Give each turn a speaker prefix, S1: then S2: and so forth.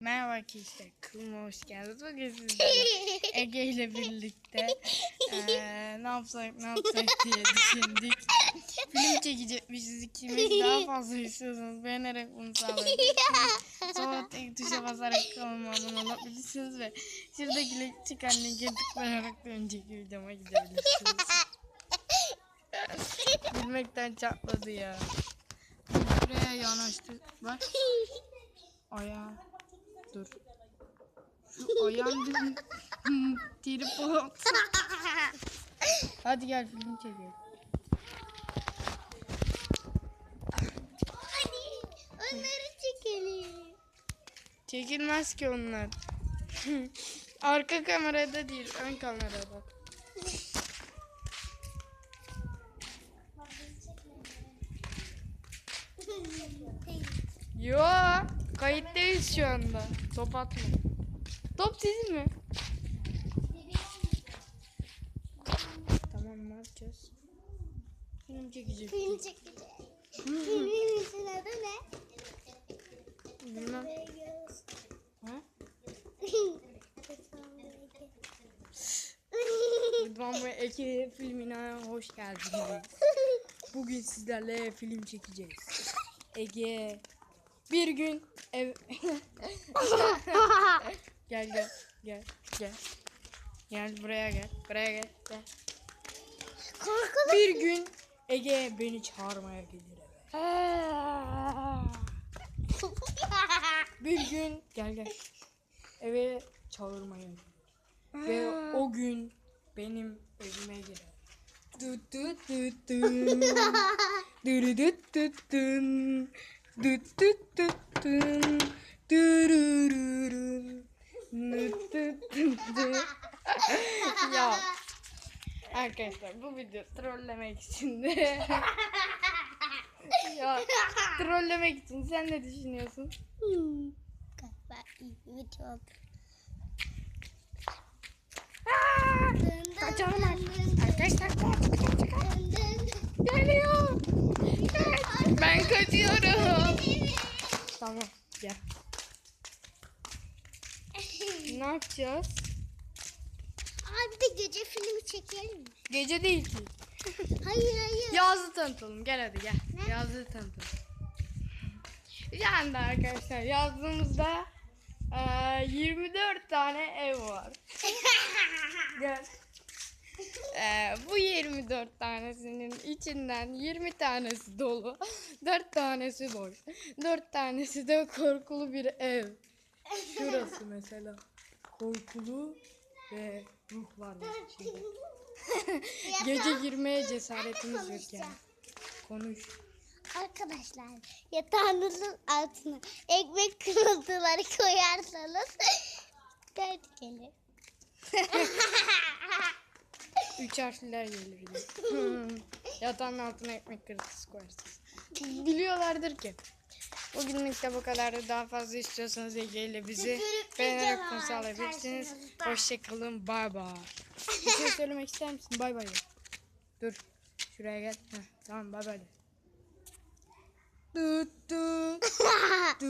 S1: Merhaba arkadaşlar, kanalıma hoş geldiniz. Bugün sizlerle Ege ile birlikte eee, ne yapsak ne yapsak diye düşündük. Film çekecekmişiz ikimiz. Daha fazla istiyorsanız beğenerek bunu sağlayabilirsiniz. Sonra tek tuşa basarak kanalıma abone olabilirsiniz ve şuradaki çıkan linke tıklayarak da önceki videoma gidebilirsiniz. Gülmekten çatladı ya. Buraya yanaştı. Bak. Ayağı. Dur. Şu ayağın bir tripod. Hadi gel film çekelim.
S2: Hadi onları çekelim.
S1: Çekilmez ki onlar. Arka kamerada değil, ön kamerada. Yo, kayıttayız şu anda. Top atma. Top sizin mi? Tamam ne yapacağız? Film çekecek.
S2: Film çekeceğiz. Filmimizin adı ne?
S1: Bilmem. Ha? Rıdvan ve Eke filmine hoş geldiniz. Bugün sizlerle film çekeceğiz. Ege bir gün ev... gel gel gel gel. Gel buraya gel. Buraya gel. gel.
S2: Korkulu.
S1: Bir gün Ege beni çağırmaya gelir eve. Bir gün gel gel. Eve çağırmaya gelir. Ve o gün benim evime girer. Tut tut tun. Dürü düt tut tun. Düt ya arkadaşlar bu video trollemek için de ya trollemek için sen ne düşünüyorsun?
S2: Hmm, Galiba iyi bir çok.
S1: Kaçalım artık. Arkadaşlar kaç kaç kaç. Geliyor. Kaç. Ben kaçıyorum. Tamam gel. Ne yapacağız?
S2: Abi de gece filmi çekelim mi?
S1: Gece değil ki.
S2: Hayır hayır.
S1: Yazı tanıtalım. Gel hadi gel. Yazı tanıtalım. Şu anda arkadaşlar yazdığımızda eee, 24 tane ev var. Gel. Eee, bu 24 tanesinin içinden 20 tanesi dolu, 4 tanesi boş, 4 tanesi de korkulu bir ev. Şurası mesela korkulu ve ruhlar var içinde. Gece girmeye cesaretimiz yok yani. Konuş.
S2: Arkadaşlar yatağınızın altına ekmek kırıntıları koyarsanız dert gelir.
S1: Üç harfler gelir. Yatağın altına ekmek kırıntısı koyarsınız. Biliyorlardır ki. Bugünlük de bu kadar. Daha fazla istiyorsanız Ege ile bizi beğenerek sağlayabilirsiniz.
S2: karşınızda.
S1: Hoşçakalın. Bay bay. Bir şey söylemek ister misin? Bay bay. Dur. Şuraya gel. Heh, tamam bay bay. tut. Tut.